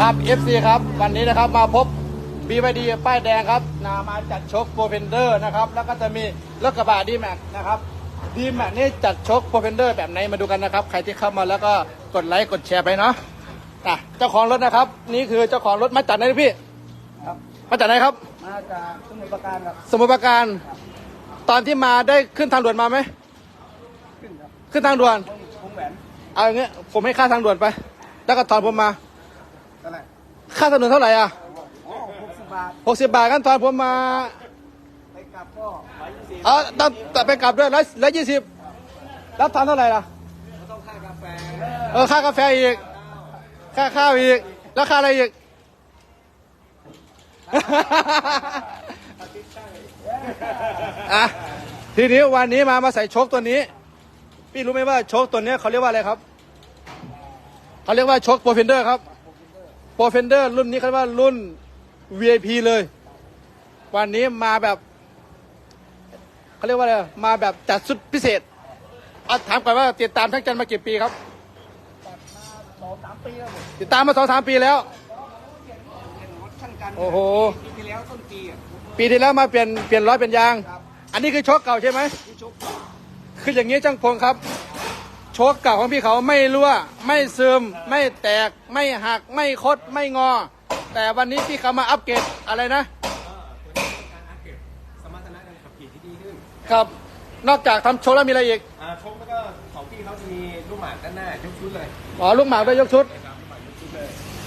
ครับ FC ครับวันนี้นะครับมาพบ BYD ป้ายแดงครับนามาจัดชกโปรเฟนเดอร์นะครับแล้วก็จะมีรถกระบะดีแม็กนะครับดีแม็กนี่จัดชกโปรเฟนเดอร์แบบไหนมาดูกันนะครับ ใครที่เข้ามาแล้วก็กดไลค์กดแชร์ไปเนาะอะเจ้าของรถนะครับ นี่คือเจ้าของรถมาจากไหนพี่ครับมาจากไหนครับ มาจากสมุทรปราการครับสมุทรปราการ ตอนที่มาได้ขึ้นทางด่วนมาไหมขึ้นครับขึ้นทางด่วนวงวงแหวนเอาอย่างเงี้ยผมให้ค่าทางด่วนไป แล้วก็ตอนผมมาเท่าไหร่ ค่าทางด่วนเท่าไหร่อะอ๋อหกสิบบาทหกสิบบาทกันตอนผมมาไปกลับก็ร้อยยี่สิบเออตอนแต่ไปกลับด้วยร้อยร้อยยี่สิบแล้วทอนเท่าไหร่ล่ะก็ต้องค่ากาแฟเออค่ากาแฟอีก ค่าข้าวอีก แล้วค่าอะไรอีกอะทีนี้วันนี้มามาใส่โชคตัวนี้ พี่รู้ไหมว่าโชคตัวเนี้ยเขาเรียกว่าอะไรครับ เขาเรียกว่าโชคโปรเฟนเดอร์ครับ โปรเฟนเดอร์รุ่นนี้เขาเรียกว่ารุ่น VIP เลย วันนี้มาแบบเขาเรียกว่าอะไรมาแบบจัดสุดพิเศษเอาถามก่อนว่าติดตามทั้งจันทร์มากี่ปีครับตัดมาสองสามปีแล้วผมติดตามมาสองสามปีแล้วเห็นรถช่างกันโอ้โห ปีที่แล้วต้นปีอะปีที่แล้วมาเปลี่ยนเปลี่ยนร้อยเป็นยางครับอันนี้คือโชคเก่าใช่ไหมที่ชกคืออย่างนี้จังพงครับโชคเก่าของพี่เขาไม่รั่ว ไม่ซึม ไม่แตก ไม่หัก ไม่คด ไม่งอ แต่วันนี้พี่เขามาอัปเกรดอะไรนะสมรรถนะการขับขี่ที่ดีขึ้นครับ นอกจากทำโชคแล้วมีอะไรอีก อ่าชกแล้วก็ของพี่เขาจะมีลูกหมากด้านหน้ายกชุดเลยอ๋อลูกหมากด้วยยกชุด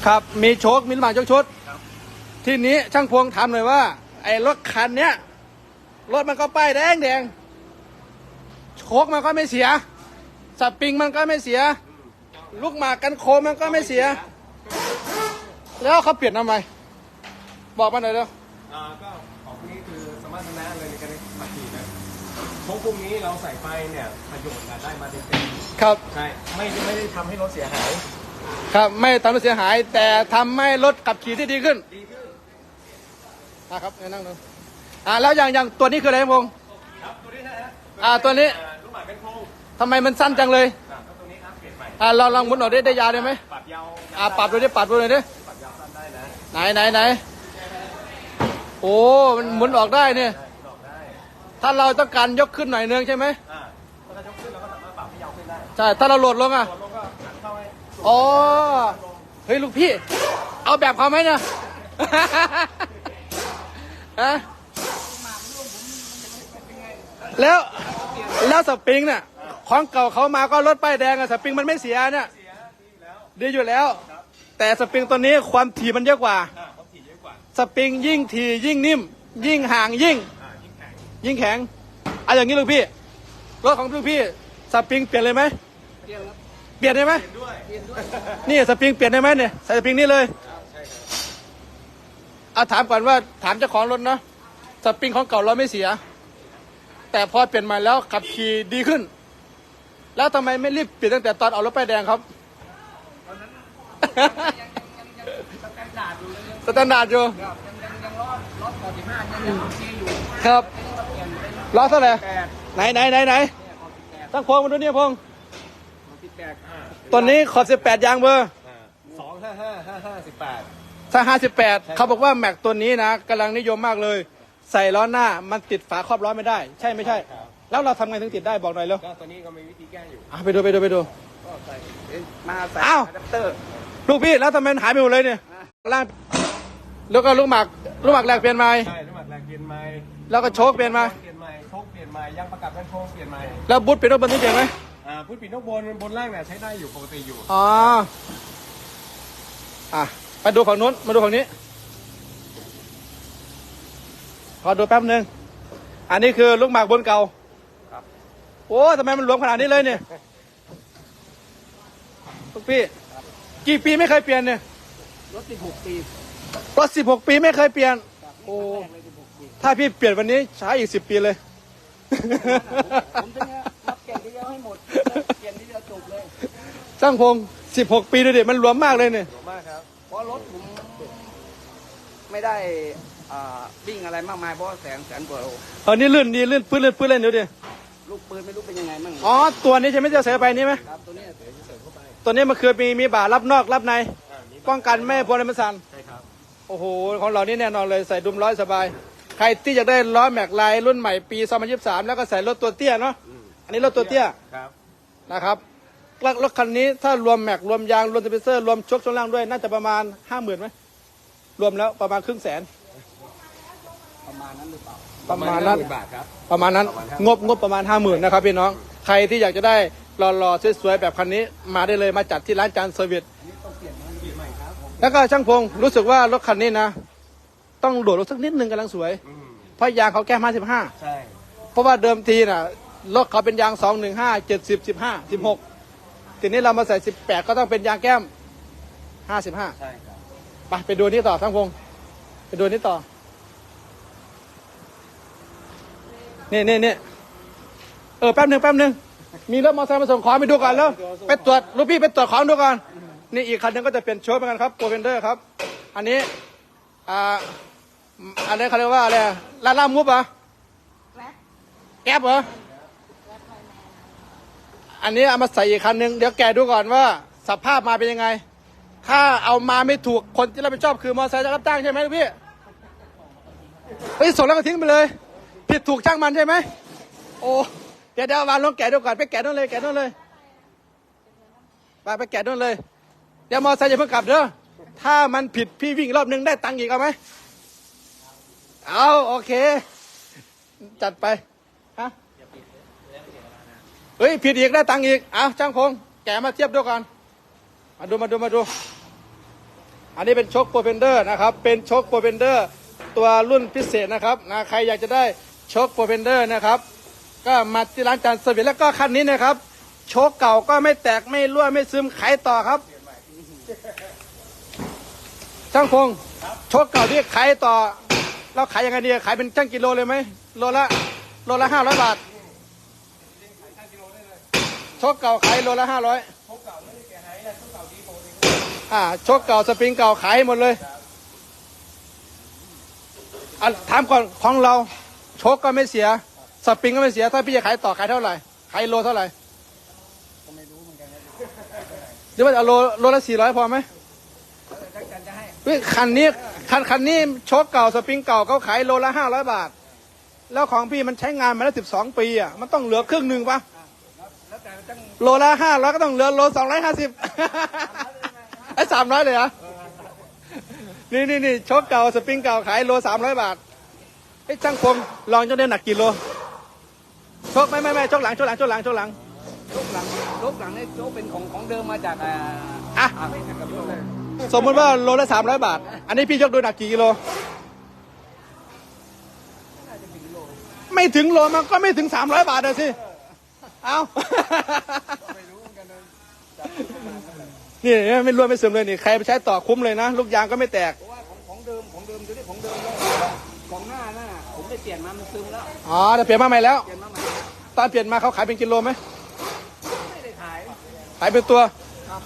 ครับ มีโชค มีลูกหมากยกชุดทีนี้ช่างพวงถามหน่อยว่า ไอ้รถคันเนี้ย รถมันก็ป้ายแดงแดง โชคมันก็ไม่เสีย สปริงมันก็ไม่เสีย ลูกหมากกันโคมมันก็ไม่เสีย แล้วเขาเปลี่ยนทำไมบอกมาหน่อยเร็วอ่าก็ของพวกนี้คือสมรรถนะเลยในการขับขี่นะชกพวกนี้เราใส่ไปเนี่ยประโยชน์อะได้มาเต็มครับๆใช่ไม่ไม่ได้ทำให้รถเสียหาย ครับไม่ทำให้เสียหาย แต่ทำให้รถขับขี่ที่ดีขึ้นดีขึ้นนะครับนั่งดูอ่าแล้วอย่างอย่างตัวนี้คืออะไรครับพงษ์ ครับ ตัวนี้นะฮะอ่าตัวนี้ อ่า ทำไมมันสั้นจังเลยอ่าก็ตัวนี้อัปเกรดใหม่อ่าเราลองหมุนออกได้ได้ยาวได้ไหมปรับยาวอ่าปรับดูดิปรับดูเลยดิปรับยาวสั้นได้นะไหนไหนไหนโอ้มันหมุนออกได้เนี่ย ได้ดอกได้ถ้าเราต้องการยกขึ้นหน่อยนึงใช่ไหมอ่าถ้าเรายกขึ้นเราก็สามารถปรับให้ยาวขึ้นได้ใช่ถ้าเราโหลดลงอะกดลงก็หันเข้าให้สุดอ๋อ เฮ้ย ลูกพี่ เอาแบบเขาไหมเนี่ย ฮะแล้ว แล้วสปริงเนี่ย ของเก่าเขามาก็รถป้ายแดงอะสปริงมันไม่เสียเนี่ยเสียดีอยู่แล้วดีอยู่แล้ว แต่สปริงตัวนี้ความถี่มันเยอะกว่าอ่าเขาขี่เยอะกว่าสปริงยิ่งถี่ยิ่งนิ่ม ยิ่งห่างยิ่งอ่ายิ่งแข็งยิ่งแข็งเอาอย่างนี้ลูกพี่ รถของลูกพี่ สปริงเปลี่ยนเลยไหมเรียนครับเปลี่ยนได้ไหมเห็นด้วยเรียนด้วยนี่สปริงเปลี่ยนได้ไหมเนี่ยใส่สปริงนี่เลยใช่ครับเอาถามก่อนว่าถามเจ้าของรถนะสปริงของเก่าเราไม่เสีย แต่พอเปลี่ยนใหม่แล้วขับขี่ดีขึ้น แล้วทำไมไม่รีบเปลี่ยนตั้งแต่ตอนเอารถป้ายแดงครับสแตนดาร์ดอยู่เลยยังสแตนดาร์ดอยู่ครับยังยังยังรอดรอดต่อสิบห้ายังยังโอเคอยู่ครับ ไม่ต้องเปลี่ยนเป็นล้อเท่าไหร่ แปดไหนไหนไหนไหนเนี่ยขอสิบแปดตั้งพวงมาดูเนี่ยพงขอสิบแปดตัวนี้ขอบ18 ยางเบอร์ สองห้าห้าห้าห้าสิบแปดถ้า58 เขาบอกว่าแม็กตัวนี้นะกำลังนิยมมากเลย ใส่ล้อหน้ามันติดฝาครอบล้อไม่ได้ ใช่ไม่ใช่ แล้วเราทำไงถึงติดได้บอกหน่อยเร็วก็ตัวนี้ก็มีวิธีแก้อยู่อะไปดูไปดูไปดู ก็ใส่เอ้ยมาใส่อ้าว อะแดปเตอร์ ลูกพี่แล้วทำไมมันหายไปหมดเลยเนี่ยล่างแล้วก็ลูกหมากลูกหมากแหลกเปลี่ยนใหม่ใช่ลูกหมากแรงเปลี่ยนใหม่แล้วก็โชคเปลี่ยนมาเปลี่ยนใหม่โชคเปลี่ยนใหม่ยังประกับกันโชคเปลี่ยนใหม่แล้วบุ๊ทเปลี่ยนรถบรรทุกเปลี่ยนไหมอ่าพูดปีนกบนบนล่างเนี่ยใช้ได้อยู่ปกติอยู่ อ๋ออะไปดูฝั่งนู้นมาดูฝั่งนี้ขอดูแป๊บหนึ่งอันนี้คือลูกหมากบนเก่าครับ โอ้ทำไมมันหลวมขนาดนี้เลยเนี่ยลูกพี่ กี่ปีไม่เคยเปลี่ยนเนี่ยรถสิบหกปีรถสิบหกปีไม่เคยเปลี่ยน โอ้ แรกเลยสิบหกปีถ้าพี่เปลี่ยนวันนี้ใช้อีกสิบปีเลย ผมถึงจะรับเปลี่ยนทีเดียวให้หมดเปลี่ยนทีเดียวจบเลยช่างพงสิบหกปีดูดิมันหลวมมากเลยเนี่ยถูกมากครับ เพราะรถผมไม่ได้อ่าวิ่งอะไรมากมายเพราะว่าแสนแสนกว่าโลเออนี่ลื่นดีลื่นปื้นลื่นปื้นเล่นดูดิ ลูกปืนไม่รู้เป็นยังไงมั่งอ๋อตัวนี้ใช่ไหมที่จะเสียไปนี่ไหมครับตัวเนี้ยตัวนี้มันคือมีมีบ่ารับนอกรับใน อ่ามีป้องกันไม่ให้พวงอะไรมันสั่นใช่ครับโอ้โหของเรานี่แน่นอนเลยใส่ดุมร้อยสบาย ใครที่อยากได้ล้อแม็กไลน์รุ่นใหม่ปี2023แล้วก็ใส่รถตัวเตี้ยเนาะอืมอันนี้รถตัวเตี้ย ครับ นะครับแล้วรถคันนี้ถ้ารวมแม็กรวมยาง รวมสเปเซอร์ รวมชกช่วงล่างด้วย น่าจะประมาณ50,000ไหมรวมแล้วประมาณครึ่งแสนประมาณนั้นหรือเปล่า ประมาณนั้นหมื่บาทครับ ประมาณนั้น ประมาณงบงบประมาณ50,000นะครับพี่น้อง ใครที่อยากจะได้หล่อๆสวยๆแบบคันนี้ มาได้เลยมาจัดที่ร้านจานเซอร์วิสแล้วก็ช่างพงรู้สึกว่ารถคันนี้นะ ต้องโดดลงสักนิดนึงกำลังสวย อืมเพราะยางเขาแก้ม55ใช่ เพราะว่าเดิมทีน่ะรถเขาเป็นยาง215 70 15 16ทีนี้เรามาใส่18ก็ต้องเป็นยางแก้ม55ใช่ครับ ไปไปดูนี่ต่อช่างพงไปดูนี่ต่อ นี่นี่นี่เออแป๊บหนึ่งแป๊บหนึ่งมีรถมอเตอร์ไซค์มาส่งของไปดูก่อนแล้วไปตรวจลูกพี่ไปตรวจของดูก่อนนี่อีกคันหนึงก็จะเปลี่ยนโชว์เหมือนกันครับโปรเฟนเดอร์ครับ อันนี้อ่าอันนี้เขาเรียกว่าอะไรลาล่ามุฟเหรอแก๊ปเหรออันนี้เอามาใส่อีกคันหนึงเดี๋ยวแกะดูก่อนว่า สภาพมาเป็นยังไง ถ้าเอามาไม่ถูกคนที่รับผิดชอบคือมอเตอร์ไซค์จะรับจ้างใช่ไหมลูกพี่เฮ้ยส่งแล้วก็ทิ้งไปเลย ผิดถูกช่างมันใช่ไหมโอ้เดี๋ยวเดี๋ยวเอาวางลงแกะดูก่อนไปแกะนู่นเลยแกะนู่นเลยไปไปแกะนู่นเลย เดี๋ยวมอไซค์อย่าเพิ่งกลับเด้อถ้ามันผิดพี่วิ่งรอบนึงได้ตังค์อีกเอาไหมเอาโอเค จัดไปฮะเฮ้ยผิดอีกได้ตังค์อีกเอาช่างพงแกะมาเทียบดูก่อนมาดูมาดูมาดู อันนี้เป็นโชคโปรเฟนเดอร์นะครับ เป็นโชคโปรเฟนเดอร์ตัวรุ่นพิเศษนะครับนะใครอยากจะได้ ชคโปรเฟนเดอร์นะครับ ก็มาที่ร้านจานสวิตแล้วก็คันนี้นะครับโชคเก่าก็ไม่แตกไม่รั่วไม่ซึมขายต่อครับช่างพงโชคเก่าที่ขายต่อ เราขายยังไงดีขายเป็นช่างกิโลเลยไหมโลละโลละห้าร้อยบาทโชคเก่าขายโลละห้าร้อยอ่าโชคเก่าสปริงเก่าขายหมดเลยอะถามก่อนของเรา ชคก็ไม่เสีย สปริงก็ไม่เสีย ถ้าพี่จะขายต่อขายเท่าไหร่ขายโลเท่าไหร่หรือว่าเอาโลโลละสี่ร้อยพอไหมถ้ากันจะให้เฮ้ยคันนี้คันคันนี้โชคเก่าสปริงเก่าเขาขายโลละห้าร้อยบาท แล้วของพี่มันใช้งานมาแล้วสิบสองปีอะมันต้องเหลือครึ่งหนึ่งปะแล้วแต่ตั้งโลละห้าร้อยก็ต้องเหลือโลสองร้อยห้าสิบไอ้สามร้อยเลยเหรอนี่นี่นี่โชคเก่าสปริงเก่าขายโลสามร้อยบาท ไอ้ยช่างพงลองจะได้หนักกี่โลโชคไม่ไม่ไม่โชคหลังโชคหลังโชคหลังโชคหลังโจ๊กหลังโจ๊กหลังนี่โจ๊กเป็นของของเดิมมาจากอ่าอะอ่าไม่ใช่กับโจ๊กเลยสมมติว่าโลละสามร้อยบาท อันนี้พี่ยกดูหนักกี่กิโลไม่ถึงโลมันก็ไม่ถึงสามร้อยบาทเลยสิ เอานี่ไม่รวยไม่ซึมเลยนี่ใครไปใช้ต่อคุ้มเลยนะ ลูกยางก็ไม่แตก เพราะว่าของของเดิมของเดิมตัวนี้ของเดิมเลย ของหน้าน่ะผมได้เปลี่ยนมามันซึมแล้วอ๋อแต่เปลี่ยนมาใหม่แล้ว เปลี่ยนมาใหม่ตอนเปลี่ยนมาเขาขายเป็นกิโลไหมไม่ได้ขาย ขายเป็นตัวครับ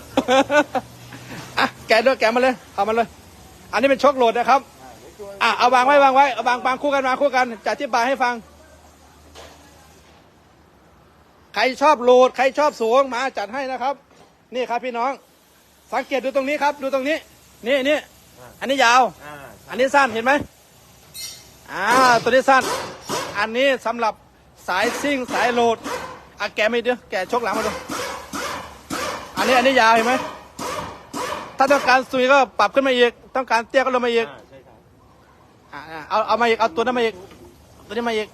อะแกะด้วยแกะมาเลยเอามาเลย อันนี้เป็นโชคโหลดนะครับอะเอาวางไว้วางไว้เอาวางวางคู่กันวางคู่กันจะอธิบายให้ฟัง ใครชอบโหลดใครชอบสูงมาจัดให้นะครับ นี่ครับพี่น้อง สังเกตดูตรงนี้ครับ ดูตรงนี้ นี่นี่อันนี้ยาว อ่าอันนี้สั้นเห็นไหม อ่าตัวนี้สั้น อันนี้สำหรับสายซิ่งสายโหลดอะแกะไม่เดียวแกะชกหลังมาดู อันนี้อันนี้ยาวเห็นไหมถ้าต้องการซุยก็ปรับขึ้นมาอีก ต้องการเตี้ยก็ลงมาอีกอ่าใช่ครับอ่าอ่าเอาเอามาอีกเอาตัวนั้นมาอีก ตัวนี้มาอีก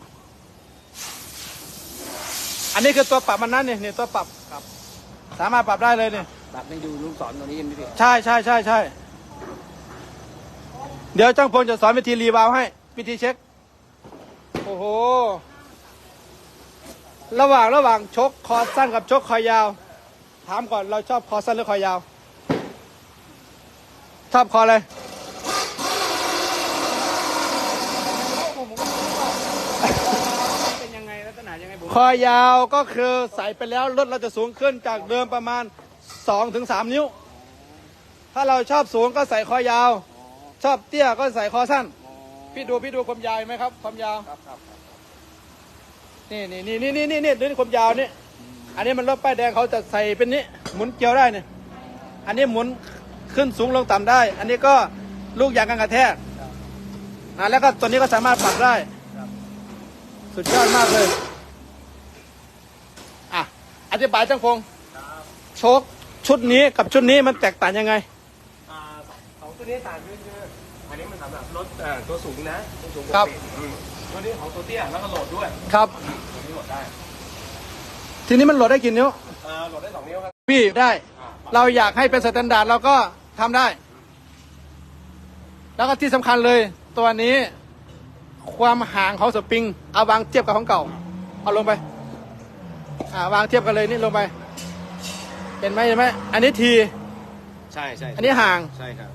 อันนี้คือตัวปรับมันนั่นนี่นี่ตัวปรับครับ สามารถปรับได้เลยนี่แบบนี้ดูลูกศรตัวนี้ยังไม่ผิดใช่ใช่ใช่ใช่เดี๋ยวจ้างพลจะสอนวิธีรีวาล์วให้ วิธีเช็ค โอ้โห ระหว่างระหว่างชกคอสั้นกับชกคอยาว ถามก่อนเราชอบคอสั้นหรือคอยาว ชอบคออะไรเป็นยังไงลักษณะยังไงผมคอยาวก็คือใส่ไปแล้วรถเราจะสูงขึ้นจากเดิมประมาณ 2-3ถึงนิ้ว ถ้าเราชอบสูงก็ใส่คอยาว ชอบเตี้ยก็ใส่คอสั้น พี่ดูพี่ดูความยาวเห็นไหมครับ ความยาวครับครับครับนี่นี่นี่นี่นี่นี่นี่ดูนี่ความยาวนี่อันนี้มันรถป้ายแดงเขาจะใส่เป็นนี้หมุนเกลียวได้เนี่ยอันนี้หมุนขึ้นสูงลงต่ำได้ อันนี้ก็ลูกยางกันกระแทกนะแล้วก็ตัวนี้ก็สามารถปรับได้ สุดยอดมากเลยอะอธิบายจังพงษ์โชคชุดนี้กับชุดนี้มันแตกต่างยังไง อ่าสองตัวนี้ต่างกันคืออันนี้มันสำห รับรถอ่าตัวสูงนะตัวสูงปกครับ ติอืมตัวนี้ของตัวเตี้ยแล้วก็โหลดด้วยครับ ตัวนี้โหลดได้ทีนี้มันโหลดได้กี่นิ้วอ่าโหลดได้สองนิ้วครับพี่ได้ อ่าเราอยากให้เป็นสแตนดาร์ดเราก็ทำได้ แล้วก็ที่สำคัญเลย ตัวนี้ ความห่างของสปริง เอาวางเทียบกับของเก่า เอาลงไป อ่าวางเทียบกันเลยนี่ลงไป เห็นไหมเห็นไหมอันนี้ที ใช่ใช่อันนี้ห่าง ใช่ครับ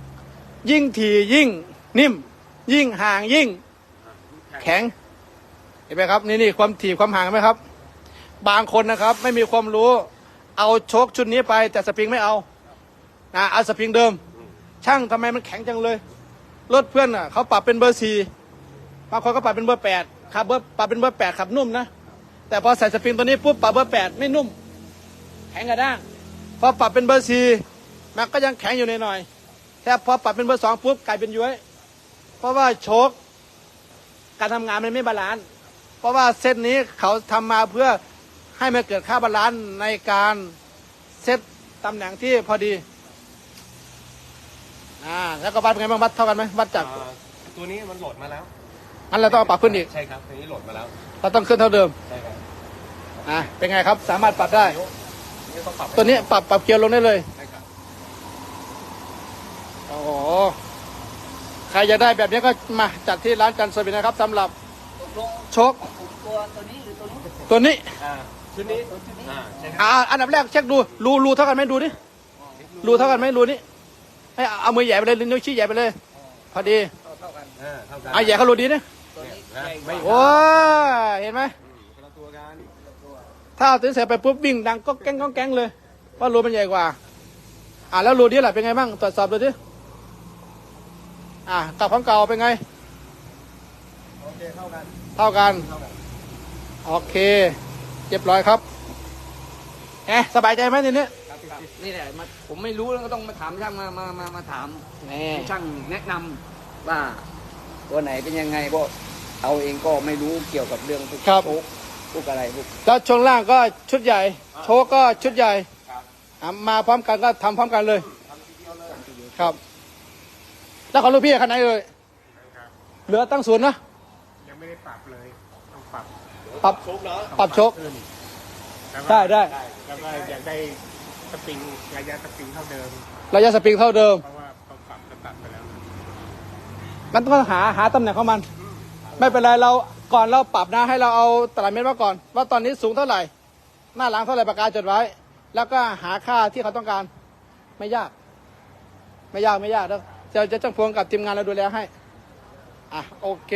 ยิ่งทียิ่งนิ่ม ยิ่งห่างยิ่ง แข็ง เห็นไหมครับ นี่นี่ความถี่ความห่างเห็นไหมครับ บางคนนะครับ ไม่มีความรู้ เอาโชคชุดนี้ไป แต่สปริงไม่เอานะเอาสปริงเดิม ช่างทำไมมันแข็งจังเลยรถเพื่อนอะเขาปรับเป็นเบอร์สี่บางคนก็ปรับเป็นเบอร์แปดขับเบอร์ปรับเป็นเบอร์แปดขับนุ่มนะแต่พอใส่สปริงตัวนี้ปุ๊บปรับเบอร์แปดไม่นุ่ม แข็งกระด้างพอปรับเป็นเบอร์สี่มันก็ยังแข็งอยู่หน่อยๆแต่พอปรับเป็นเบอร์สองปุ๊บกลายเป็นย้วย เพราะว่าโชคการทำงานมันไม่บาลานซ์เพราะว่าเซตนี้เขาทำมาเพื่อให้มันเกิดค่าบาลานซ์ในการเซตตำแหน่งที่พอดีอ่าแล้วก็วัดเป็นไงบ้างวัดเท่ากันไหมวัดจากอ่าตัวนี้มันโหลดมาแล้วงั้นเราต้องเอาปรับขึ้นอีกใช่ครับตัวนี้โหลดมาแล้วเราต้องขึ้นเท่าเดิมใช่ครับอ่าเป็นไงครับสามารถปรับได้นี่ต้องปรับตัวนี้ปรับปรับเกียร์ลงได้เลยใช่ครับโอ้โหใค รอยากได้แบบนี้ก็มาจัดที่ร้านจันทร์สวินนะครับสำหรับตกลงโชคตัวตัวนี้หรือตัวนี้ตัวนี้อ่าชุดนี้อ่าใช่ครับอ่าอันดับแรกเช็คดูรูรูเท่ากันไหมดูดิรูเท่ากันไหมรูนี้ให้เอาเอามือแหย่ไปเลยนิ้วชี้แหย่ไปเลยพอดีเท่าเท่ากันอ่าเท่ากันเอาแหย่เขารูดีนะตัวนี้นะใหญ่กไม่ว่าโอ้ยเห็นไหมอืมคนละตัวกันถ้าเอาตัวนี้ใส่ไปปุ๊บวิ่งดังก็แก้งก็แก้งเลยว่ารูมันใหญ่กว่า อ่าแล้วรูนี้แหละเป็นไงบ้างตรวจสอบดูดิ อ่ากับของเก่าเป็นไง โอเคเท่ากันเท่ากัน เท่ากันโอเคเรียบร้อยครับแหมสบายใจไหมทีนี้ครับพี่ครับนี่แหละมาผมไม่รู้แล้วก็ต้องมาถามช่างมามามามาถาม แหมให้ช่างแนะนำว่าตัวไหนเป็นยังไงเพราะเอาเองก็ไม่รู้เกี่ยวกับเรื่องพวกครับโชคพวกอะไรพวก แล้วช่วงล่างก็ชุดใหญ่ โชว์ก็ชุดใหญ่ครับ อะมาพร้อมกันก็ทำพร้อมกันเลย ทำทีเดียวเลย ครับ แล้วของลูกพี่คันไหนเลยครับเหลือตั้งศูนย์นะยังไม่ได้ปรับเลยต้องปรับปรับชุบเนาะปรับโชคขึ้นแล้วก็ได้ได้ แล้วก็อยากได้สปริงระยะสปริงเท่าเดิม ระยะสปริงเท่าเดิม เพราะว่าเขาปรับจะตัดไปแล้วมันต้องหาหาตำแหน่งของมัน ไม่เป็นไรเราก่อนเราปรับนะให้เราเอาตารางเมตรมาก่อน ว่าตอนนี้สูงเท่าไหร่ หน้าหลังเท่าไหร่ปากกาจดไว้ แล้วก็หาค่าที่เขาต้องการ ไม่ยาก ไม่ยากไม่ยาก เด้อจะจะจ้างพวงกับทีมงานเราดูแลให้ อะ โอเค